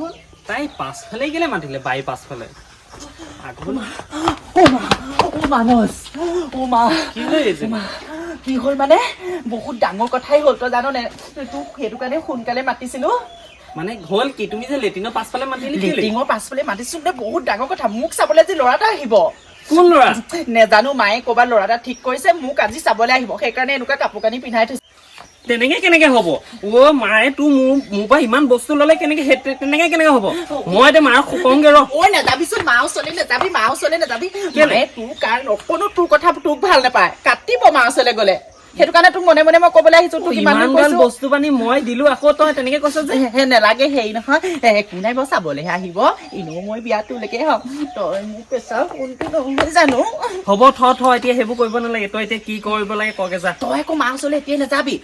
হ'ল। তাই মা মানস মা কি হৈ মা, কি হ'ল মানে? বহুত ডাঙৰ কথাই হ'ল তই জাননে? তোক সেইটো কাৰণে সোনকালে মাতিছিলো। মানে হ'ল কি তুমি যে লেট্ৰিনৰ পাছফালে মাতিলে কেলে লেট্ৰিঙৰ পাছফালে মাতিছো দে বহুত ডাঙৰ কথা। মোক চাবলৈ আজি ল'ৰা এটা আহিব। কোন ল'ৰা? নেজানো মায়ে ক'ৰবাত ল'ৰা এটা ঠিক কৰিছে মোক আজি চাবলৈ আহিব। সেইকাৰণে এনেকুৱা কাপোৰ কানি পিন্ধাই থৈছে। তেনেকে কেনেকে হ'ব? অ' মায়ে তোৰ মোৰ মোৰ পৰা ইমান বস্তু ল'লে কেনেকে তেনেকে কেনেকে হ'ব? মই এতিয়া মাক শুকওঁগে ৰ। ঐ নেযাবিচোন মা ওচৰলৈ নেযাবি মা ওচৰলৈ নেযাবি। কেলে? মায়ে তোৰ কাৰণ অকণো তোৰ কথা তোক ভাল নাপায়। কাটিব মা ওচৰলৈ গ'লে। সেইটো কাৰণে তোক মনে মনে মই ক'বলৈ আহিছো তোক ইমান বস্তু পানি মই দিলো আকৌ তই তেনেকে কৈছ যে। হে নেলাগে হেৰি নহয়। একো নাই বাৰু চাবলৈহে আহিব? এনেও মই বিয়া তোলৈকে হ'ম। তই মোক প্ৰেছাৰ কোনটো নহয় জানো? হ'ব থ থ এতিয়া সেইবোৰ কৰিব নালাগে। তই এতিয়া কি কৰিব লাগে কগে যা। তই আকৌ মা ওচৰলৈ এতিয়াই নাযাবি।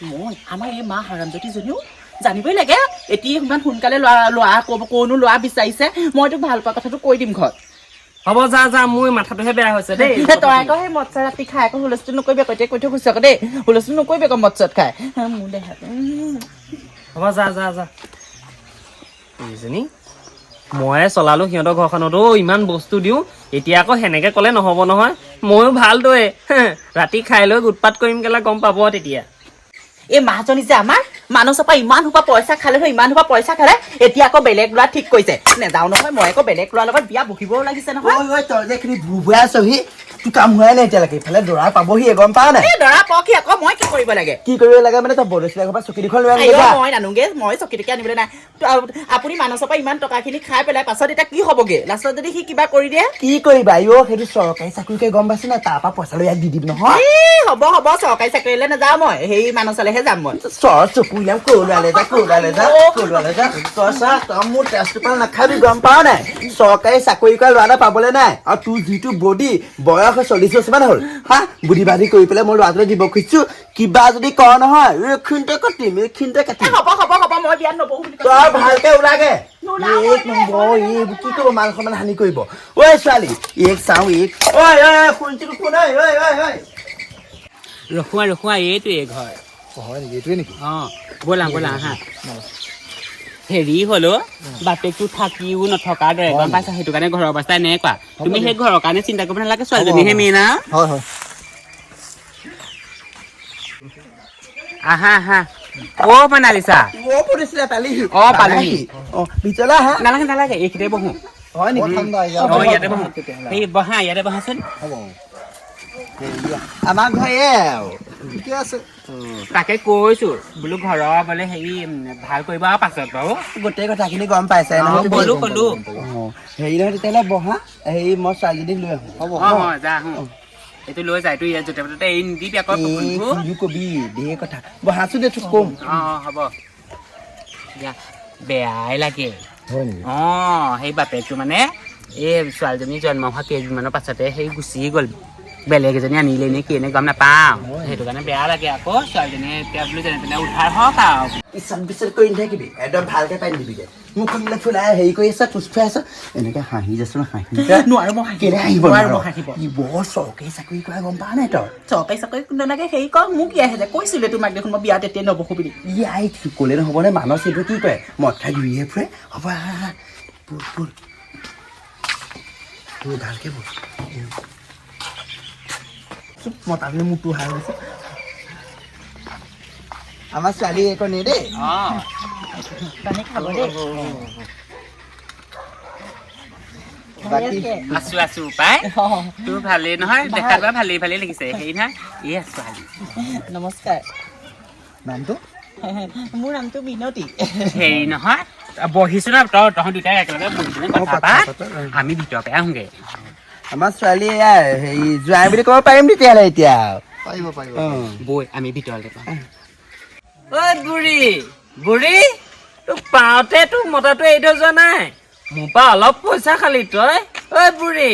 মই আমাৰ এই মা হাৰামজ্যোতিজনীও জানিবই লাগে। এতিয়া ইমান সোনকালে ল'ৰা ল'ৰা ক'ব ক'নো ল'ৰা বিচাৰিছে মই তোক ভাল পোৱা কথাটো কৈ দিম ঘৰত। হ'ব যা যা মোৰ মাথাটোহে বেয়া হৈছে দেই। তই আকৌ সেই মৎস্য ৰাতি খাই আকৌ হুলস্থুল নকৰিবি আকৌ এতিয়া কৈ থৈ গৈছ আকৌ দেই। হুলস্থুল নকৰিবি আকৌ মৎস্যত খাই। মোৰ দেহাটো। হ'ব যা যা যা। বুজিছেনি ময়ে চলালো সিহঁতৰ ঘৰখনতো ইমান বস্তু দিওঁ। এতিয়া আকৌ সেনেকে ক'লে নহ'ব নহয়। ময়ো ভাল দয়ে ৰাতি খাই লৈ উৎপাত কৰিম কেলা গম পাব তেতিয়া। এই মাহজনী যে আমাৰ মানুহৰ পৰা ইমান সোপা পইচা খালে নহয় ইমান সোপা পইচা খালে এতিয়া আকৌ বেলেগ ল'ৰা ঠিক কৰিছে। নেযাও নহয় মই আকৌ বেলেগ ল'ৰাৰ লগত বিয়া বহিবও লাগিছে নহয়। কাম হোৱাই নাই এতিয়ালৈকে ইফালে দৰা পাবহি গম পাৱ নাই? দৰা পকি আকৌ মই কি কৰিব লাগে? কি কৰিব লাগে মানে তই বৰদৈচিলা ঘৰ পৰা চকী দুখন লৈ আনিবি আইঅ, মই নানোগে মই চকীটোকে আনিবলৈ নাই। আপুনি মানসৰ পৰা ইমান টকাখিনি খাই পেলাই পাছত এতিয়া কি হ'বগে? লাষ্টত যদি সি কিবা কৰি দিয়ে? কি কৰিবা ইঅ সেইটো চৰকাৰী চাকৰিকে গম পাইছ নাই? তাৰ পৰা পইচা লৈ ইয়াক দি দিম নহয়। হ'ব হ'ব চৰকাৰী চাকৰিলৈ নাযাওঁ মই। সেই মানসলৈহে যাম মই। চৰ চকু ইলাম কৰলোৱালে যা কৰলোৱালে যা কৰলোৱালে যা। তই চা তই মোৰ তেজ টোপাল নাখাবি গম পাৱ নাই? চৰকাৰী চাকৰি কৰা ল'ৰা এটা পাবলৈ নাই। আৰু তোৰ যিটো বডি বয়স চল্লিছ বছৰমান হ'ল। হা বুদ্ধি বাধি কৰি পেলাই মই ল'ৰাটোলৈ দিব খুজিছো কিবা যদি কৰ নহয় এইখিনিতে কাটিম এইখিনিতে কাটিম হ'ব হ'ব হ'ব মই বিয়াত নবহো বুলি তই ভালকে ওলাগে। এক নম্বৰ এইবোৰ কি কৰিব মান হানি কৰিব? ঐ ছোৱালী এক চাওঁ এক। ঐ ঐ ঐ শুন ঐ ঐ ঐ ঐ। ৰখুৱা ৰখুৱা এইটোৱে ঘৰ। হয় নেকি এইটোৱে নেকি? অঁ ব'লা ব'লা হা। হেৰি হ'লো বাপেকটো থাকিও নথকাৰ দৰে গম পাইছা সেইটো কাৰণে ঘৰৰ অৱস্থা এনেকুৱা। তুমি সেই ঘৰৰ কাৰণে চিন্তা কৰিব নালাগে ছোৱালীজনীহে মেইন আৰু হয় হয়। আহা আহা। অ' মানালিছা অ' পৰিছিলে পালিহি অ' পালিহি। অ' ভিতৰলৈ আহা। নালাগে নালাগে এইখিনিতে বহো। হয় নেকি? ইয়াতে বহো। এই বহা ইয়াতে বহাচোন। আমাৰ ঘৰ ঠিকে আছে। তাকে কৈছো বোলো ঘৰৰ বোলে হেৰি ভালো কৰিব আৰু পাছত বাৰু। গোটেই কথাখিনি গম পাইছে ক'লো, ক'লো। হেৰি নহয় তেতিয়াহ'লে বহা হেৰি মই ছোৱালীজনীক লৈ আহোঁ। হ'ব অঁ যা আহোঁ এইটো লৈ যায় এইটো ইয়াত য'তে ত'তে এৰি নিদিবি আকৌ কবি ধেৰ কথা। বহাচোন দে তোক ক'ম অঁ অঁ হ'ব। দিয়া বেয়াই লাগে। অঁ সেই বাপেকটো মানে এই ছোৱালীজনী জন্ম হোৱা কেইদিনমানৰ পাছতে সেই গুচি গ'ল। বেলেগ এজনী আনিলে নে কি এনে গম নাপাওঁ সেইটো কাৰণে বেয়া লাগে আকৌ ছোৱালীজনীয়ে এতিয়া বোলো যেনে তেনে উদ্ধাৰ হওক আৰু একদম ভালকে পাই দিবিগে চুপ মতাটোৱে মোকটো হাই গৈছে আমাৰ ছোৱালী একো নে দেই আছো আছো পাই তোৰ ভালেই নহয় দেখাত বাৰু ভালেই ভালেই লাগিছে হেৰি নহয় এই আছো আজি নমস্কাৰ নামটো মোৰ নামটো মিনতী হেৰি নহয় বহিছো ন তই তহঁত দুটাই একেলগে বহি পিনে কথা পাত। আমি ভিতৰতে আহোঁগে আমাৰ ছোৱালী এয়া হেৰি জোৱাই বুলি ক'ব পাৰিম তেতিয়াহ'লে এতিয়া। পাৰিব পাৰিব। বৈ আমি ভিতৰলে পাওঁ ঐ বুঢ়ী বুঢ়ী তোক পাওঁতে তোক মতাটো এৰি থৈ যোৱা নাই। মোৰ পৰা অলপ পইচা খালি তই। ঐ বুঢ়ী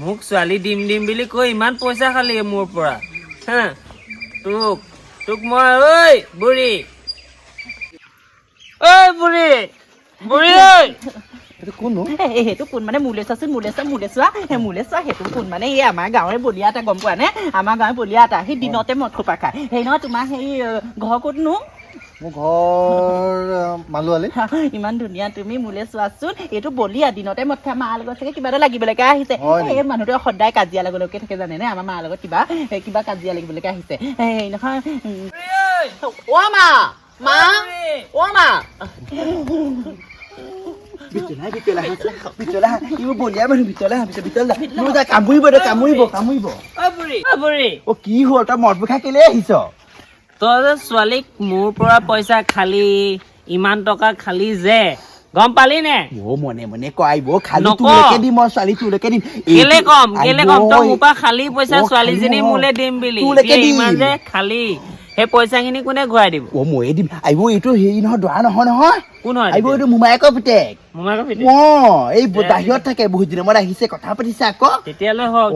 মোক ছোৱালী দিম দিম বুলি কৈ ইমান পইচা খালি মোৰ পৰা। হা তোক তোক মই ঐ বুঢ়ী। ঐ বুঢ়ী বুঢ়ী ঐ। এইটো কোননো এই সেইটো কোন মানে মোলে চোৱাচোন মোলে চোৱা মোলে চোৱা সেই মোলে চোৱা সেইটো কোন মানে এই আমাৰ গাঁৱৰে বলিয়া এটা গম পোৱা নে আমাৰ গাঁৱৰ বলিয়া এটা সি দিনতে মদ খোপা খায় সেই নহয় তোমাৰ সেই ঘৰ ক'তনো মোৰ ঘৰ মালোৱালি ইমান ধুনীয়া তুমি মোলে চোৱাচোন এইটো বলিয়া দিনতে মদ খাই মাৰ লগত চাগে কিবা এটা লাগিবলৈকে আহিছে? এই মানুহটোৱে সদায় কাজিয়া লাগিবলৈকে থাকে জানেনে আমাৰ মাৰ লগত কিবা কিবা কাজিয়া লাগিবলৈকে আহিছে এই নহয় অ মা মা অ মা ইও বলিয়া মানুহ। মোৰ কামুৰিব কামুৰিব কামুৰিব অ কি হ'ল তই কেলে আহিছ তই যে ছোৱালীক মোৰ পৰা পইচা খালি ইমান টকা খালি যে গম পালি নে অ মনে মনে খালি। তোলৈকে দিম মই ছোৱালী তোলৈকে দিম কেলে কম কেলে কম তই মোৰ পৰা খালি পইচা ছোৱালীজনী মোলে। দিম বুলি। ইমান যে খালি সেই পইচাখিনি কোনে ঘূৰাই দিব? অ ময়ে দিম। আহিব এইটো হেৰি নহয় দৰা নহয় নহয়। কোন হয় আহিব এইটো মোমায়েকৰ পুতেক। মোমায়েকৰ পিতেক? অ এই বাহিৰত থাকে বহুত দিনৰ মূৰত আহিছে কথা পাতিছে আকৌ। তেতিয়ালৈ হওক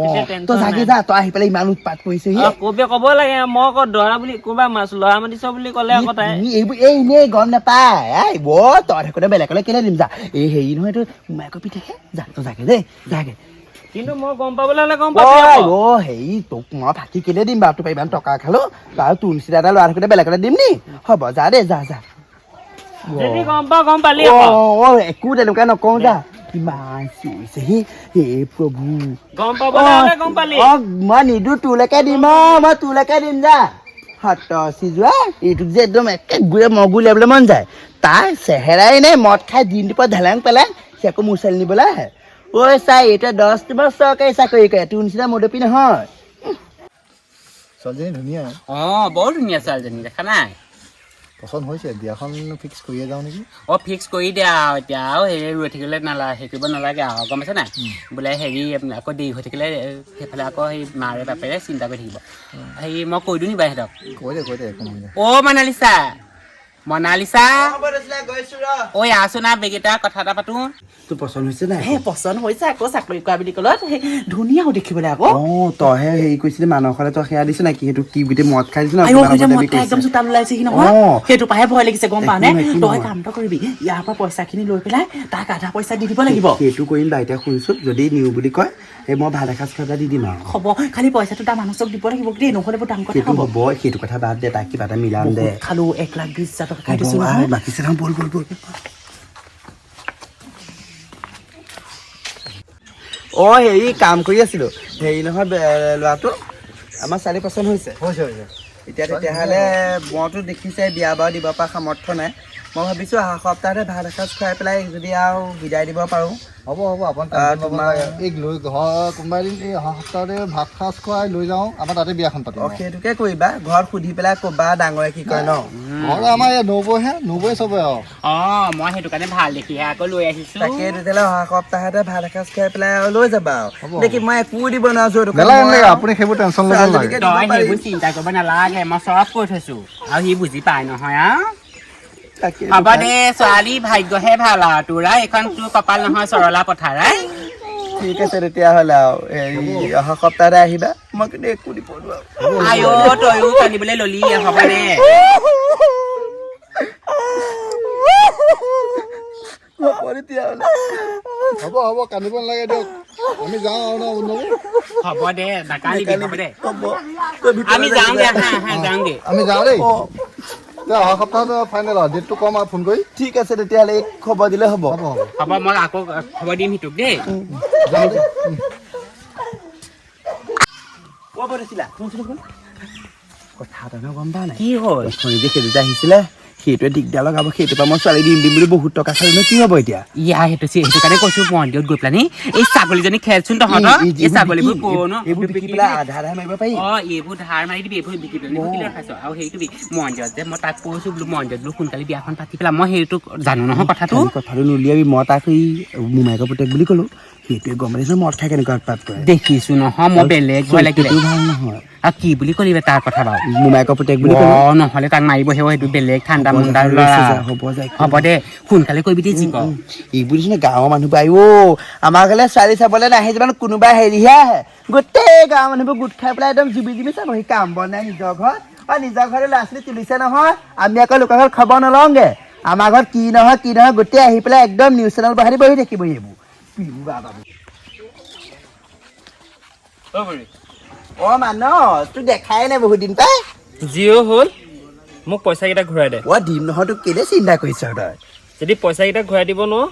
তই জাগে যা তই আহি পেলাই ইমান উৎপাত কৰিছে অ, কবি ক'ব লাগে মই আকৌ দৰা বুলি কোনোবা মাছ লৰা মাতিছ বুলি ক'লে আকৌ তাই। এইবোৰ এই এনেই গম নাপায়। এই ব তই থাকোঁতে বেলেগলৈ কেলে দিম যা। এই হেৰি নহয় এইটো মোমায়েকৰ পিতেকে যা তই জাগে দেই জাগে কিন্তু মই গম পাবলৈ হ'লে গম পাবি আকৌ। অ হেৰি তোক মই ফাঁকি কেলে দিম বাৰু? তোৰ পৰা ইমান টকা খালো। বাৰু তোৰ নিচিনা এটা ল'ৰা থাকোঁতে বেলেগলৈ দিম নি? হ'ব যা দেই যা যা। যদি গম পাওঁ গম পালি অ আকৌ। অ একো তেনেকুৱা নকওঁ যা। কিমান চিঞৰিছে হে হে প্ৰভু। গম পাবলৈ হ'লে গম পালি। অ মই নিদো তোলৈকে দিম। অ মই তোলৈকে দিম যা। এইটোক যে একদম একে গুৰে মগু উলিয়াবলৈ মন যায়। তাৰ চেহেৰাই নে মদ খাই দিনটোৰ পৰা ঢেলেং পেলেং সি আকৌ মোৰ ছোৱালী নিবলৈ আহে। ঐ চাই এতিয়া দহ তোমাৰ চৰকাৰী চাকৰি কৰে তোৰ নিচিনা মদপি নহয়। ছোৱালীজনী ধুনীয়া। অ বৰ ধুনীয়া ছোৱালীজনী দেখা নাই? পচন্দ হৈছে বিয়াখন ফিক্স কৰিয়ে যাওঁ নেকি? অ ফিক্স কৰি দিয়া আৰু এতিয়া আৰু হেৰি ৰৈ থাকিলে নালা হেৰি কৰিব নালাগে আৰু গম পাইছে নাই? বোলে হেৰি আকৌ দেৰি হৈ থাকিলে সেইফালে আকৌ সেই মাৰে বাপেৰে চিন্তা কৰি থাকিব। হেৰি মই কৈ দিওঁ নি বাৰু সিহঁতক? কৈ দে কৈ দে একো নহয় দে। অ মনালিছা মনালিছা ঐ আছো না বেগেইটা কথা এটা পাতো। তোৰ পচন্দ হৈছে নাই হে পচন্দ হৈছে আকৌ চাকৰি কৰা বুলি ক'লত। সেই ধুনীয়াও দেখিবলৈ আকৌ। অ তইহে হেৰি কৰিছিলি মানসলে তই সেয়া দিছ নেকি? সেইটো কি গোটেই মদ খাই দিছ ন আইও কিমান সেইটো আগতে মদ বি খাই কৰিছে। একদম চোতাল ওলাইছেহি নহয়। অ। সেইটো পাহে ভয় লাগিছে গম পাৱ নে? তই নহয়। কাম এটা কৰিবি ইয়াৰ পৰা পইচাখিনি লৈ পেলাই তাক আধা পইচা দি দিব লাগিব। সেইটো কৰিম এতিয়া শুনিছো যদি নিওঁ বুলি কয় এই মই ভাত এসাঁজ খাই পেলাই দি দিম আৰু। হ'ব খালি পইচাটো তাৰ মানুহক দিব লাগিব দেই নহ'লে বৰ ডাঙৰ কথা সেইটো হ'ব। সেইটো কথা বাদ দে তাক কিবা এটা মিলাম দে। খালো এক লাখ বিশ হাজাৰ টকা খাই দিছো বাকী চাম বল বল বল। অ হেৰি কাম কৰি আছিলো। হেৰি নহয় ল'ৰাটো আমাৰ ছোৱালী পচন্দ হৈছে। হৈছে হৈছে। এতিয়া তেতিয়াহ'লে মইতো দেখিছে বিয়া বাৰু দিব পৰা সামৰ্থ্য নাই। মই ভাবিছোঁ অহা সপ্তাহতে ভাত এসাঁজ খুৱাই পেলাই যদি আৰু বিদায় দিব পাৰোঁ। হ'ব হ'ব আপুনি আহ, টেনচন ল'ব তোমাৰ- নালাগে এই লৈ কোনোবা এদিন এই অহা সপ্তাহতে ভাত সাজ খুৱাই লৈ যাওঁ। আমাৰ তাতে বিয়াখন পাতিম অঁ সেইটোকে কৰিবা। ঘৰত সুধি পেলাই ক'বা ডাঙৰে কি কয় ন। ঘৰ আমাৰ এই নবৌহে নবৌৱে চবে আৰু অ মই সেইটো কাৰণে ভালো দেখিহে আকৌ লৈ আহিছো। তাকে তেতিয়াহ'লে অহা সপ্তাহতে ভাত এসাঁজ খুৱাই পেলাই আৰু লৈ যাবা আৰু দেখি মই একো দিব নোৱাৰো আপুনি সেইবোৰ টেনচন ল'ব নালাগে। তই সেইবোৰ চিন্তা কৰিব নালাগে মই চব কৈ থৈছো। আৰু সি বুজি পায় নহয় আৰু হ'ব দে ছোৱালী ভাগ্যহে ভাল আৰু। তোৰ এইখন তোৰ কপাল নহয় চৰলা পথাৰাই ঠিক আছে তেতিয়াহ'লে আৰু। হেৰি অহা সপ্তাহতে আহিবা। মই কিন্তু একো দিব নোৱাৰো আইঅ তয়ো কান্দিবলৈ ললি হ'ব দে। হ'ব হ'ব হ'ব কান্দিব নালাগে দিয়ক। আমি যাওঁ আৰু ন হ'ব দে নাকান্দিবি হ'ব দে। আমি যাওঁ দেই। অহা সপ্তাহত ফাইনেল আৰু ডেটটো কম আৰু ফোন কৰি। ঠিক আছে তেতিয়াহ'লে এই খবৰ দিলে হ'ব। মই আকৌ খবৰ দিম সিটোক দেই। কথা এটা গম পাৱ নাই? কি হ'ল? সেইটো যে আহিছিলে। সেইটোৱে দিগদাৰ লগাব সেইটোৰ পৰা মই ছোৱালী দিম দিম বুলি বহুত টকা খালো। কি হ'ব এতিয়া? ইয়া সেইটো সেইটো কাৰণে কৈছো মন্দিৰত গৈ পেলাই নি এই ছাগলীজনী খেলচোন তহঁতৰ। এই- ছাগলীবোৰ পুৰণো এইবোৰ বিকি পেলাই আধা আধা মাৰিব পাৰি। অ এইবোৰ ধাৰ মাৰি দিবি এইবোৰ বিকি পেলাই বিকি ৰখাইছ আৰু সেইটো মন্দিৰত যে মই তাক কৈছো বোলো মন্দিৰত বোলো সোনকালে বিয়াখন পাতি পেলাই মই সেইটো জানো নহয় কথাটো। কথাটো নুলিয়াবি মই তাক এই মোমায়েকৰ পুতেক বুলি ক'লো। সেইটোৱে গম পাইছো। মদ খাই কেনেকুৱা উৎপাত কৰে? দেখিছো নহয় মই বেলেগ সেইটো ভাল নহয়। আৰু কি বুলি কলিবে তাৰ কথা বাৰু? মোমায়েকৰ পুতেক বুলি অ নহ'লে তাক মাৰিব সেও সেইটো বেলেগ ঠাণ্ডা যা, হ'ব হ'ব দে সোনকালে কৰিবি দেই যি ক এইবোৰ দিছে গাঁৱৰ মানুহবোৰ আহি অ আমাৰ ঘৰলে ছোৱালী চাবলৈ নাহে যিমান কোনোবা হেৰিহে আহে। গোটেই গাঁৱৰ মানুহবোৰ গোট খাই পেলাই একদম জুবি জুবি চাবহি কাম বন নাই নিজৰ ঘৰত। অ নিজৰ ঘৰতে ল'ৰা ছোৱালী তুলিছে নহয় আমি আকৌ লোকৰ ঘৰত খবৰ নলওঁগে। আমাৰ ঘৰত কি নহয় কি নহয় গোটেই আহি পেলাই একদম নিউজ চেনেল বহাই বহি থাকিবহি এইবোৰ। পিবু বাবা। অ মানস তোক দেখাই নাই বহুত দিন পাই। জিঅ' হ'ল মোক পইচাকেইটা ঘূৰাই দে। অ দিম নহয় তোক কেলে চিন্তা কৰিছ তই? যদি পইচাকেইটা ঘূৰাই দিব নোৱাৰ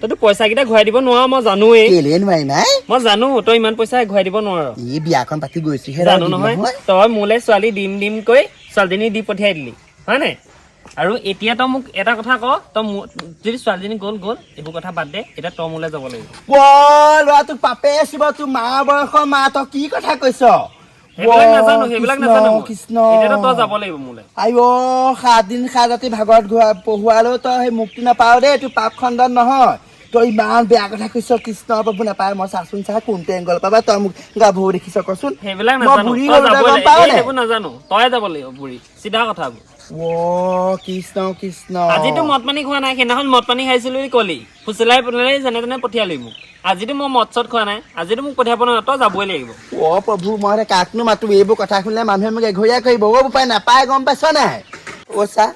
তইতো পইচাকেইটা ঘূৰাই দিব নোৱাৰ মই জানোৱেই। কেলে নোৱাৰি নাই? মই জানো তই ইমান পইচা ঘূৰাই দিব নোৱাৰ। এই বিয়াখন পাতি গৈছোহে জানো নহয় তই মোলৈ ছোৱালী দিম দিম কৈ ছোৱালীজনী দি পঠিয়াই দিলি হয় নাই? আৰু এতিয়া তই মোক এটা কথা ক তই যদি ছোৱালীজনী গ'ল গ'ল এইবোৰ কথা বাদ দে এতিয়া তই মোলৈ যাব লাগিব। অ ল'ৰা তোক পাপে আছিব তোৰ মা বয়সৰ মা তই কি কথা কৈছ? সাত দিন সাত ৰাতি ঘূৰা পঢ়োৱালেও তই সেই মুক্তি নাপাৱ দেই তোৰ পাপ খণ্ডন নহয়। তই ইমান বেয়া কথা কৈছ কৃষ্ণ প্ৰভু নাপায় মই চাচোন চা কোনটো এংগলৰ পৰা বা তই মোক গাভৰু দেখিছ কচোন। সেইবিলাক নাজানো। তই যাব লাগিব বুঢ়ী চিধা কথাবোৰ কৃষ্ণ কৃষ্ণ। আজিতো মদ পানী খোৱা নাই সেইদিনাখন মদ পানী খাইছিলো কলি। ফুচলাই ফুচলাই যেনে তেনে পঠিয়ালি মোক। আজিতো মই মদ চদ খোৱা নাই আজিতো মোক পঠিয়াব নোৱাৰো তই যাবই লাগিব। অ প্ৰভু মই কাকনো মাতো এইবোৰ কথা শুনিলে মানুহে মোক এঘৰীয়া কৰিব অ নাপায় গম পাইছ নাই? অ চা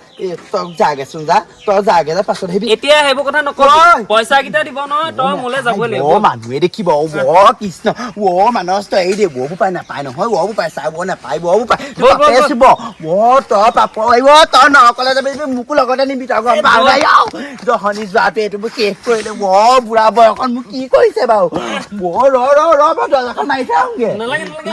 তই যাগেচোন যা তই যাগে যা পাছত আহিবি। এতিয়া সেইবোৰ কথা নকবি। পইচা কেইটা দিব নহয় তই মোলৈ যাবই লাগিব। অ মানুহে দেখিব অ কৃষ্ণ অ মানস তই এই দে বৌ বোপাই নাপায় নহয় অ বোপাই চা নাপায় বৌ ব'ল, পাপে চুব অ তই পাপ আহিব তই নকলে যাবি মোকো লগতে নিবি তই গম পাৱ নাই জহনি যোৱাটো এইটো মোক শেষ কৰিলে অ বুঢ়া বয়সত মোক কি কৰিছে বাৰু? অ ৰ ৰ ৰ মই দৰ্জাখন মাৰি থাওঁগে নালাগে নালাগে।